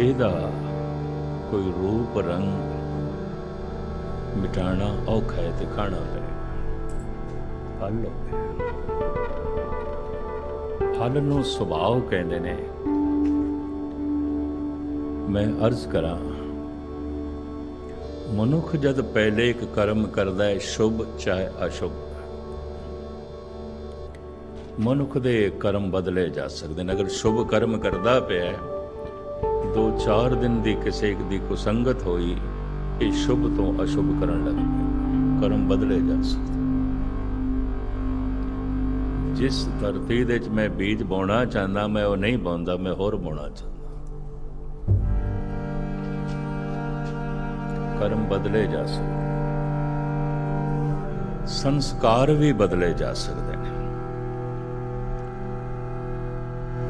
ਇਹਦਾ ਕੋਈ ਰੂਪ ਰੰਗ ਮਿਟਾਣਾ ਔਖਾ ਹੈ ਤੇ ਖਾਣਾ ਪਏਗਾ ਫਲ ਹੋ ਨੂੰ ਸੁਭਾਅ ਕਹਿੰਦੇ ਨੇ। ਮੈਂ ਅਰਜ਼ ਕਰਾਂ ਮਨੁੱਖ ਜਦ ਪਹਿਲੇ ਇੱਕ ਕਰਮ ਕਰਦਾ ਹੈ ਸ਼ੁਭ ਚਾਹੇ ਅਸ਼ੁਭ। ਮਨੁੱਖ ਦੇ ਕਰਮ ਬਦਲੇ ਜਾ ਸਕਦੇ ਨੇ। ਅਗਰ ਸ਼ੁਭ ਕਰਮ ਕਰਦਾ ਪਿਆ ਹੈ, ਦੋ ਚਾਰ ਦਿਨ ਦੀ ਕਿਸੇ ਇੱਕ ਦੀ ਕੁਸੰਗਤ ਹੋਈ, ਇਹ ਸ਼ੁਭ ਤੋਂ ਅਸ਼ੁਭ ਕਰਨ ਲੱਗ ਪਿਆ ਕਰਮ ਬਦਲੇ ਜਾ ਸਕਦੇ। ਜਿਸ ਧਰਤੀ ਦੇ ਵਿੱਚ ਮੈਂ ਬੀਜ ਬੋਣਾ ਚਾਹੁੰਦਾ, ਮੈਂ ਉਹ ਨਹੀਂ ਬੋਂਦਾ, ਮੈਂ ਹੋਰ ਬੋਣਾ ਚਾਹੁੰਦਾ। ਕਰਮ ਬਦਲੇ ਜਾ ਸਕਦੇ। ਸੰਸਕਾਰ ਵੀ ਬਦਲੇ ਜਾ ਸਕਦੇ।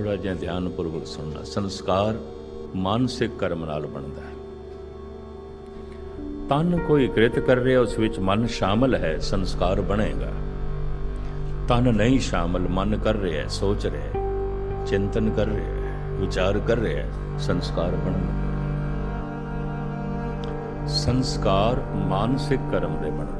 ਥੋੜਾ ਜਿਹਾ ਧਿਆਨਪੂਰਵਕ ਸੁਣਨਾ। ਸੰਸਕਾਰ ਮਾਨਸਿਕ ਕਰਮ ਨਾਲ ਬਣਦਾ ਹੈ। ਤਨ ਕੋਈ ਕ੍ਰਿਤ ਕਰ ਰਿਹਾ, ਉਸ ਵਿੱਚ ਮਨ ਸ਼ਾਮਲ ਹੈ, ਸੰਸਕਾਰ ਬਣੇਗਾ। ਤਨ ਨਹੀਂ ਸ਼ਾਮਲ, ਮਨ ਕਰ ਰਿਹਾ ਹੈ ਸੋਚ ਰਿਹਾ ਹੈ, ਚਿੰਤਨ ਕਰ ਰਿਹਾ ਹੈ, ਵਿਚਾਰ ਕਰ ਰਿਹਾ ਹੈ, ਸੰਸਕਾਰ ਬਣਨਗੇ ਸੰਸਕਾਰ ਮਾਨਸਿਕ ਕਰਮ ਦੇ ਬਣਦੇ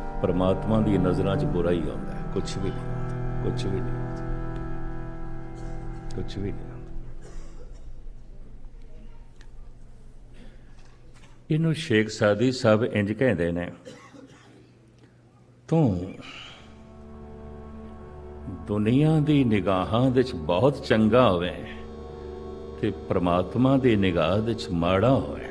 ਪਰਮਾਤਮਾ ਦੀ ਨਜ਼ਰਾਂ 'ਚ ਬੁਰਾ ਹੀ ਆਉਂਦਾ ਹੈ। ਕੁਝ ਵੀ ਨਹੀਂ ਆਉਂਦਾ ਕੁਝ ਵੀ ਨਹੀਂ ਆਉਂਦਾ ਕੁਝ ਵੀ ਨਹੀਂ ਇਹਨੂੰ ਸ਼ੇਖ ਸਾਦੀ ਸਾਹਿਬ ਇੰਜ ਕਹਿੰਦੇ ਨੇ, ਤੂੰ ਦੁਨੀਆ ਦੀ ਨਿਗਾਹਾਂ ਵਿੱਚ ਬਹੁਤ ਚੰਗਾ ਹੋਵੇ ਤੇ ਪ੍ਰਮਾਤਮਾ ਦੀ ਨਿਗਾਹ ਵਿੱਚ ਮਾੜਾ ਹੋਵੇ।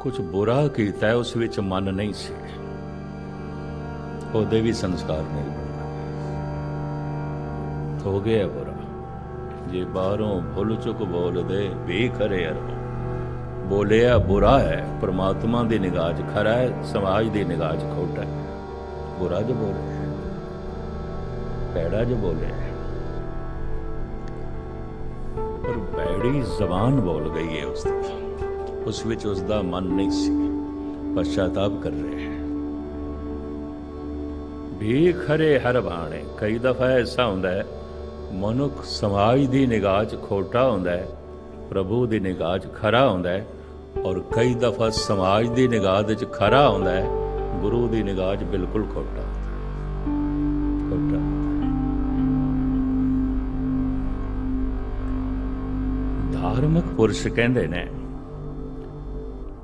ਕੁਝ ਬੁਰਾ ਕੀਤਾ ਉਸ ਵਿੱਚ ਮਨ ਨਹੀਂ ਸੀ। ਉਹਦੇ ਵੀ ਸੰਸਕਾਰ ਨਹੀਂ ਬਣਨਗੇ ਹੋ ਗਿਆ ਬੁਰਾ। ਜੇ ਬਾਹਰੋਂ ਭੁੱਲ ਚੁੱਕ ਬੋਲਦੇ ਵੀ ਅਰੋ ਬੋਲਿਆ ਬੁਰਾ ਹੈ, ਪ੍ਰਮਾਤਮਾ ਦੀ ਨਿਗਾਹ 'ਚ ਖਰਾ ਹੈ, ਸਮਾਜ ਦੀ ਨਿਗਾਹ 'ਚ ਖੋਟਾ ਹੈ। ਬੁਰਾ ਜੋ ਬੋਲੇ ਪੈੜਾ ਜੋ ਬੋਲੇ ਪਰ ਬੈੜੀ ਜ਼ਬਾਨ ਬੋਲ ਗਈ ਹੈ ਉਸ ਦੀ ਉਸ ਵਿੱਚ ਉਸ ਦਾ ਮਨ ਨਹੀਂ ਸੀ ਪਛਤਾਪ ਕਰ ਰਿਹਾ ਹੈ ਵੀ ਖਰੇ ਹਰ ਬਾਣੇ ਕਈ ਦਫਾ ਐਸਾ ਹੁੰਦਾ ਹੈ ਮਨੁੱਖ ਸਮਾਜ ਦੀ ਨਿਗਾਹ 'ਚ ਖੋਟਾ ਹੁੰਦਾ ਹੈ ਪ੍ਰਭੂ ਦੀ ਨਿਗਾਹ 'ਚ ਖਰਾ ਹੁੰਦਾ ਹੈ ਔਰ ਕਈ ਦਫਾ ਸਮਾਜ ਦੀ ਨਿਗਾਹ ਦੇ 'ਚ ਖਰਾ ਹੁੰਦਾ ਹੈ ਗੁਰੂ ਦੀ ਨਿਗਾਹ 'ਚ ਬਿਲਕੁਲ ਖੋਟਾ ਖੋਟਾ ਧਾਰਮਿਕ ਪੁਰਸ਼ ਕਹਿੰਦੇ ਨੇ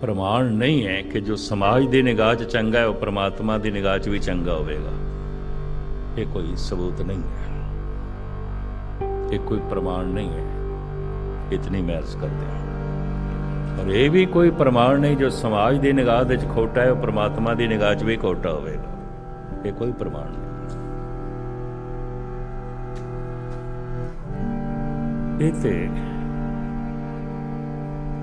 ਪ੍ਰਮਾਣ ਨਹੀਂ ਹੈ ਕਿ ਜੋ ਸਮਾਜ ਦੀ ਨਿਗਾਹ 'ਚ ਚੰਗਾ ਹੈ, ਉਹ ਪ੍ਰਮਾਤਮਾ ਦੀ ਨਿਗਾਹ 'ਚ ਵੀ ਚੰਗਾ ਹੋਵੇਗਾ। ਇਹ ਕੋਈ ਸਬੂਤ ਨਹੀਂ ਹੈ। ਇਹ ਕੋਈ ਪ੍ਰਮਾਣ ਨਹੀਂ ਹੈ। ਇਤਨੀ ਮੈਂ ਅਰਜ਼ ਕਰਦੇ ਹਾਂ। ਔਰ ਇਹ ਵੀ ਕੋਈ ਪ੍ਰਮਾਣ ਨਹੀਂ ਜੋ ਸਮਾਜ ਦੀ ਨਿਗਾਹ ਦੇ 'ਚ ਖੋਟਾ ਹੈ, ਉਹ ਪ੍ਰਮਾਤਮਾ ਦੀ ਨਿਗਾਹ 'ਚ ਵੀ ਖੋਟਾ ਹੋਵੇਗਾ। ਇਹ ਕੋਈ ਪ੍ਰਮਾਣ ਨਹੀਂ। ਇਹ ਤੇ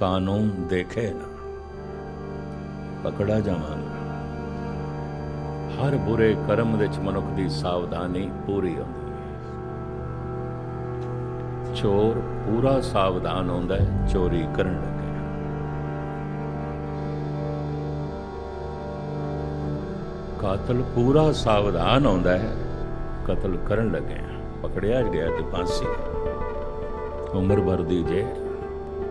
ਕਾਨੂੰਨ ਦੇਖੇ ਨਾ, ਪਕੜਾ ਜਾਵਾਂਗਾ। ਹਰ ਬੁਰੇ ਕਰਮ ਵਿੱਚ ਮਨੁੱਖ ਦੀ ਸਾਵਧਾਨੀ ਪੂਰੀ ਹੁੰਦੀ ਹੈ। ਚੋਰ ਪੂਰਾ ਸਾਵਧਾਨ ਹੁੰਦਾ ਹੈ, ਚੋਰੀ ਕਰਨ ਲੱਗੇ। ਕਾਤਲ ਪੂਰਾ ਸਾਵਧਾਨ ਹੁੰਦਾ ਹੈ, ਕਤਲ ਕਰਨ ਲੱਗੇ ਪਕੜਿਆ ਗਿਆ ਤੇ ਫਾਂਸੀ ਉਮਰ ਭਰ ਦੀ ਜੇ।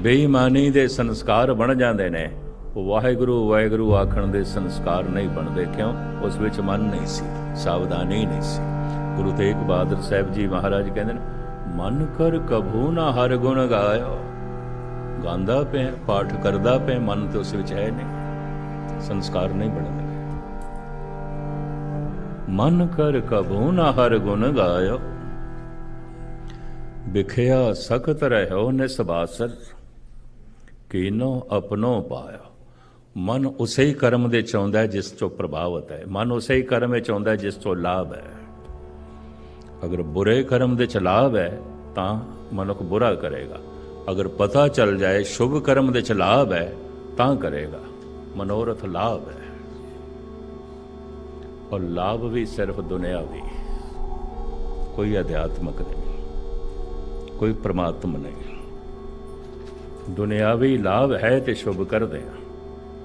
ਬੇਈਮਾਨੀ ਦੇ ਸੰਸਕਾਰ ਬਣ ਜਾਂਦੇ ਨੇ। ਵਾਹਿਗੁਰੂ ਵਾਹਿਗੁਰੂ ਆਖਣ ਦੇ ਸੰਸਕਾਰ ਨਹੀਂ ਬਣਦੇ ਕਿਉਂ? ਉਸ ਵਿੱਚ ਮਨ ਨਹੀਂ ਸੀ, ਸਾਵਧਾਨੀ ਨਹੀਂ ਸੀ। ਗੁਰੂ ਤੇਗ ਬਹਾਦਰ ਸਾਹਿਬ ਜੀ ਮਹਾਰਾਜ ਕਹਿੰਦੇ ਨੇ, ਮਨ ਕਰ ਕਭੂ ਨਾ ਹਰ ਗੁਣ ਗਾਇਓ। ਗਾਉਂਦਾ ਪਿਆ, ਪਾਠ ਕਰਦਾ ਪਿਆ, ਮਨ ਤੇ ਉਸ ਵਿੱਚ ਹੈ ਨਹੀਂ। ਸੰਸਕਾਰ ਨਹੀਂ ਬਣਦੇ। ਮਨ ਕਰ ਕਭੂ ਨਾ ਹਰ ਗੁਣ ਗਾਇਓ। ਵਿਖਿਆ ਸਖਤ ਰਹਿਓ ਨਿਸਬਾਸਰ ਕੀਨੋ ਆਪਣੋ ਪਾਇਓ ਮਨ ਉਸੇ ਹੀ ਕਰਮ ਦੇ ਚਾਹੁੰਦਾ ਹੈ ਜਿਸ ਤੋਂ ਪ੍ਰਭਾਵਿਤ ਹੈ। ਮਨ ਉਸੇ ਹੀ ਕਰਮ ਵਿੱਚ ਚਾਹੁੰਦਾ ਜਿਸ ਤੋਂ ਲਾਭ ਹੈ। ਅਗਰ ਬੁਰੇ ਕਰਮ ਦੇ ਚ ਲਾਭ ਹੈ, ਤਾਂ ਮਨੁੱਖ ਬੁਰਾ ਕਰੇਗਾ। ਅਗਰ ਪਤਾ ਚੱਲ ਜਾਏ ਸ਼ੁਭ ਕਰਮ ਦੇ ਚ ਲਾਭ ਹੈ, ਤਾਂ ਕਰੇਗਾ। ਮਨੋਰਥ ਲਾਭ ਹੈ। ਔਰ ਲਾਭ ਵੀ ਸਿਰਫ ਦੁਨਿਆਵੀ ਕੋਈ ਅਧਿਆਤਮਕ ਨਹੀਂ। ਕੋਈ ਪ੍ਰਮਾਤਮ ਨਹੀਂ। ਦੁਨਿਆਵੀ ਲਾਭ ਹੈ ਤੇ ਸ਼ੁਭ ਕਰਦੇ ਆ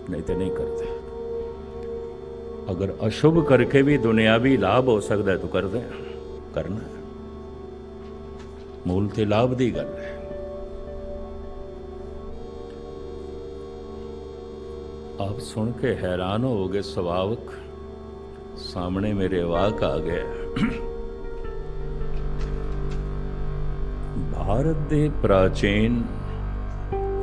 ਨਹੀਂ ਤੇ ਨਹੀਂ ਕਰਦੇ। ਅਗਰ ਅਸ਼ੁਭ ਕਰਕੇ ਵੀ ਦੁਨਿਆਵੀ ਲਾਭ ਹੋ ਸਕਦਾ ਤੂੰ ਕਰਦੇ ਆ ਕਰਨਾ ਮੂਲ ਤੇ ਲਾਭ ਦੀ ਗੱਲ ਹੈ। ਆਪ ਸੁਣ ਕੇ ਹੈਰਾਨ ਹੋਗੇ ਸੁਭਾਵਕ ਸਾਹਮਣੇ ਮੇਰੇ ਵਾਕ ਆ ਗਿਆ ਭਾਰਤ ਦੇ ਪ੍ਰਾਚੀਨ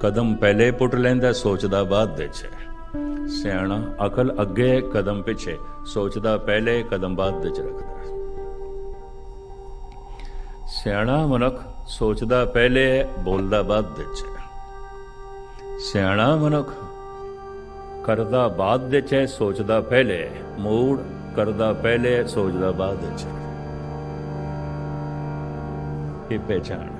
ਕਦਮ ਪਹਿਲੇ ਪੁੱਟ ਲੈਂਦਾ ਸੋਚਦਾ ਬਾਅਦ ਵਿੱਚ ਸਿਆਣਾ ਅਕਲ ਅੱਗੇ ਕਦਮ ਪਿੱਛੇ। ਸੋਚਦਾ ਪਹਿਲੇ, ਕਦਮ ਬਾਅਦ ਵਿੱਚ ਰੱਖਦਾ ਸਿਆਣਾ ਮਨੁੱਖ ਸੋਚਦਾ ਪਹਿਲੇ ਬੋਲਦਾ ਬਾਅਦ ਵਿੱਚ ਸਿਆਣਾ ਮਨੁੱਖ ਕਰਦਾ ਬਾਅਦ ਵਿੱਚ ਹੈ, ਸੋਚਦਾ ਪਹਿਲੇ ਮੂੜ ਕਰਦਾ ਪਹਿਲੇ ਸੋਚਦਾ ਬਾਅਦ ਵਿੱਚ ਇਹ ਪਹਿਚਾਨ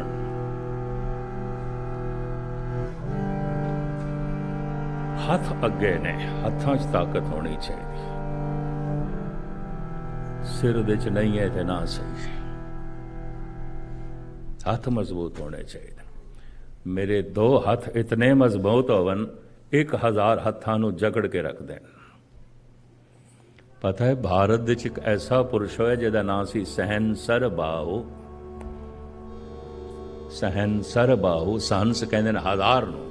ਹੱਥ ਅੱਗੇ ਨੇ, ਹੱਥਾਂ 'ਚ ਤਾਕਤ ਹੋਣੀ ਚਾਹੀਦੀ। ਸਿਰ ਦੇ 'ਚ ਨਹੀਂ ਹੈ ਤੇ ਨਾ ਸਹੀ। ਹੱਥ ਮਜ਼ਬੂਤ ਹੋਣੇ ਚਾਹੀਦੇ। ਮੇਰੇ ਦੋ ਹੱਥ ਇਤਨੇ ਮਜ਼ਬੂਤ ਹੋਵਨ 1000 ਹੱਥਾਂ ਨੂੰ ਜਕੜ ਕੇ ਰੱਖ ਦੇਣ। ਪਤਾ ਹੈ, ਭਾਰਤ ਵਿੱਚ ਇੱਕ ਐਸਾ ਪੁਰਸ਼ ਹੋਇਆ ਜਿਹਦਾ ਨਾਮ ਸੀ ਸਹਿਨਸਰ ਬਾਹੂ। ਸਹਿਨਸਰ ਬਾਹੂ ਸਹੰਸ ਕਹਿੰਦੇ ਨੇ ਹਜ਼ਾਰ ਨੂੰ।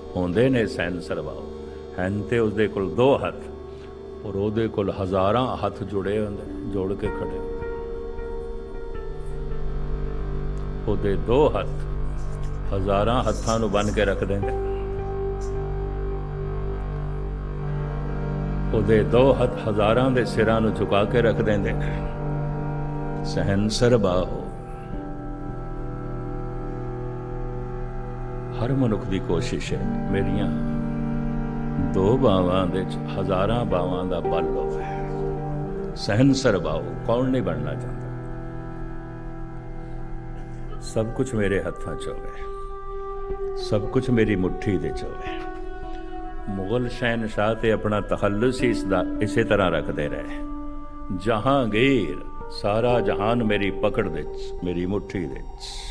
ਹੁੰਦੇ ਨੇ ਸੈਂਸਰ ਬਾਉ ਹਨ ਤੇ ਉਸਦੇ ਕੋਲ ਦੋ ਹੱਥ, ਔਰ ਉਹਦੇ ਕੋਲ ਹਜ਼ਾਰਾਂ ਹੱਥ ਜੁੜੇ ਹੁੰਦੇ, ਜੋੜ ਕੇ ਖੜੇ ਉਹਦੇ ਦੋ ਹੱਥ ਹਜ਼ਾਰਾਂ ਹੱਥਾਂ ਨੂੰ ਬੰਨ ਕੇ ਰੱਖ ਦਿੰਦੇ। ਉਹਦੇ ਦੋ ਹੱਥ ਹਜ਼ਾਰਾਂ ਦੇ ਸਿਰਾਂ ਨੂੰ ਝੁਕਾ ਕੇ ਰੱਖ ਦਿੰਦੇ। ਸਹਿਨਸਰ ਬਾਹੋ ਹਰ ਮਨੁੱਖ ਦੀ ਕੋਸ਼ਿਸ਼ ਹੈ ਮੇਰੀਆਂ ਦੋ ਬਾਵਾਂ ਦੇ ਹਜ਼ਾਰਾਂ ਬਾਵਾਂ ਦਾ ਬਲ ਹੋਵੇ ਸਹਿਨਸਰ ਬਾਹੋ ਕੌਣ ਨਹੀਂ ਬਣਨਾ ਚਾਹੁੰਦਾ? ਸਭ ਕੁਝ ਮੇਰੇ ਹੱਥਾਂ 'ਚ ਹੋਵੇ। ਸਭ ਕੁਝ ਮੇਰੀ ਮੁਠੀ ਦੇ 'ਚ ਹੋਵੇ। ਮੁਗਲ ਸ਼ਹਿਨशाह ਤੇ ਆਪਣਾ ਤਖੱਲੁਸ ਇਸ ਦਾ ਇਸੇ ਤਰ੍ਹਾਂ ਰੱਖਦੇ ਰਹੇ। ਜਹਾਂਗੀਰ, ਸਾਰਾ ਜਹਾਨ ਮੇਰੀ ਪਕੜ ਦੇ 'ਚ, ਮੇਰੀ ਮੁਠੀ ਦੇ 'ਚ।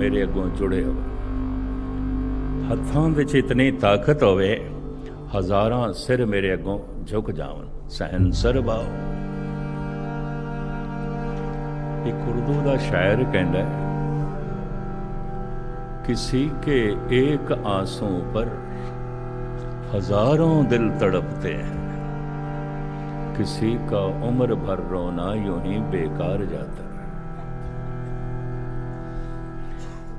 ਮੇਰੇ ਅੱਗੋਂ ਜੁੜੇ ਹੋਵਨ ਹੱਥਾਂ ਵਿੱਚ ਇਤਨੀ ਤਾਕਤ ਹੋਵੇ ਹਜ਼ਾਰਾਂ ਸਿਰ ਮੇਰੇ ਅੱਗੋਂ ਝੁਕ ਜਾਵਨ ਸਹਿਨਸਰ ਬਾਉ ਇੱਕ ਉਰਦੂ ਦਾ ਸ਼ਾਇਰ ਕਹਿੰਦਾ ਹੈ किसी के एक आंसू पर हजारों दिल तड़पते हैं किसी का उम्र भर रोना यूं ही बेकार जाता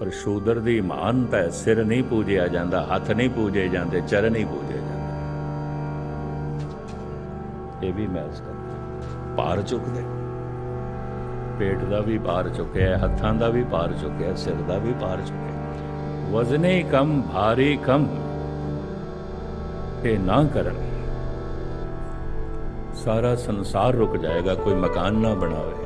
ਪਰ ਸ਼ੂਦਰ ਦੀ ਮਹਾਨਤਾ ਹੈ ਸਿਰ ਨਹੀਂ ਪੂਜਿਆ ਜਾਂਦਾ, ਹੱਥ ਨਹੀਂ ਪੂਜੇ ਜਾਂਦੇ ਚਰਨ ਨਹੀਂ ਪੂਜੇ ਜਾਂਦੇ। ਇਹ ਵੀ ਮੈਂ ਉਸ ਕਰਦਾ ਭਾਰ ਚੁੱਕਦੇ ਪੇਟ ਦਾ ਵੀ ਭਾਰ ਚੁੱਕਿਆ ਹੱਥਾਂ ਦਾ ਵੀ ਭਾਰ ਚੁੱਕਿਆ ਸਿਰ ਦਾ ਵੀ ਭਾਰ ਚੁੱਕਿਆ ਹੈ। ਵਜ਼ਨੇ ਕਮ, ਭਾਰੀ ਕਮ ਤੇ ਨਾ ਕਰਨ। ਸਾਰਾ ਸੰਸਾਰ ਰੁਕ ਜਾਏਗਾ, ਕੋਈ ਮਕਾਨ ਨਾ ਬਣਾਵੇ।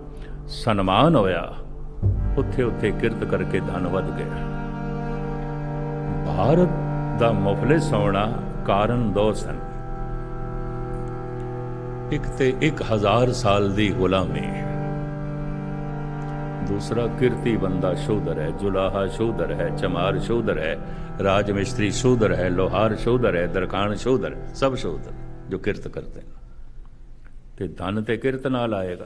ਸਨਮਾਨ ਹੋਇਆ। ਉੱਥੇ ਉੱਥੇ ਕਿਰਤ ਕਰਕੇ ਧਨ ਵੱਧ ਗਿਆ। ਭਾਰਤ ਦਾ ਮੁਫਲਿਸ ਹੋਣਾ ਕਾਰਨ ਦੋ ਸਨ। ਇੱਕ ਤੇ 1000 ਸਾਲ ਦੀ ਗੁਲਾਮੀ। ਦੂਸਰਾ ਕਿਰਤੀ ਬੰਦਾ ਸ਼ੋਧਰ ਹੈ, ਜੁਲਾਹਾ ਸ਼ੋਧਰ ਹੈ, ਚਮਾਰ ਸ਼ੋਧਰ ਹੈ ਰਾਜ ਮਿਸਤਰੀ ਸ਼ੋਧਰ ਹੈ, ਲੋਹਾਰ ਸ਼ੋਧਰ ਹੈ ਦਰਕਾਨ ਸ਼ੋਧਰ, ਸਭ ਸ਼ੋਧਰ ਜੋ ਕਿਰਤ ਕਰਦੇ ਨੇ। ਤੇ ਧਨ ਤੇ ਕਿਰਤ ਨਾਲ ਆਏਗਾ।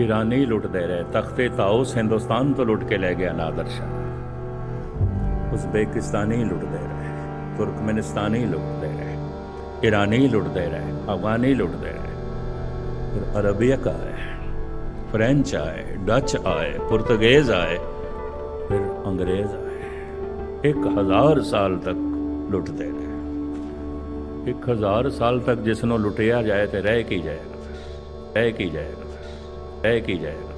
ਈਰਾਨੀ ਲੁੱਟਦੇ ਰਹੇ, ਤਖਤੇ ਤਾਉਸ ਹਿੰਦੁਸਤਾਨ ਤੋਂ ਲੁੱਟ ਕੇ ਲੈ ਗਿਆ ਨਾਦਰ ਸ਼ਾਹ। ਉਜ਼ਬੇਕਿਸਤਾਨੀ ਲੁੱਟਦੇ ਰਹੇ, ਤੁਰਕਮਨਿਸਤਾਨੀ ਲੁੱਟਦੇ ਰਹੇ ਈਰਾਨੀ ਲੁੱਟਦੇ ਰਹੇ, ਅਫਗਾਨੀ ਲੁੱਟਦੇ ਰਹੇ। ਫਿਰ ਅਰਬੀਅਕ ਆਏ, ਫ੍ਰੈਂਚ ਆਏ, ਡੱਚ ਆਏ, ਪੁਰਤਗਾਜ਼ ਆਏ, ਫਿਰ ਅੰਗਰੇਜ਼ ਆਏ। ਇੱਕ ਹਜ਼ਾਰ ਸਾਲ ਤੱਕ ਲੁੱਟਦੇ ਰਹੇ। ਇੱਕ ਹਜ਼ਾਰ ਸਾਲ ਤੱਕ ਜਿਸ ਨੂੰ ਲੁੱਟਿਆ ਜਾਏ ਤੇ ਰਹਿ ਕੀ ਜਾਏਗਾ ਫਿਰ? ਰਹਿ ਕੀ ਜਾਏਗਾ ਤੈਅ ਕੀ ਜਾਏਗਾ?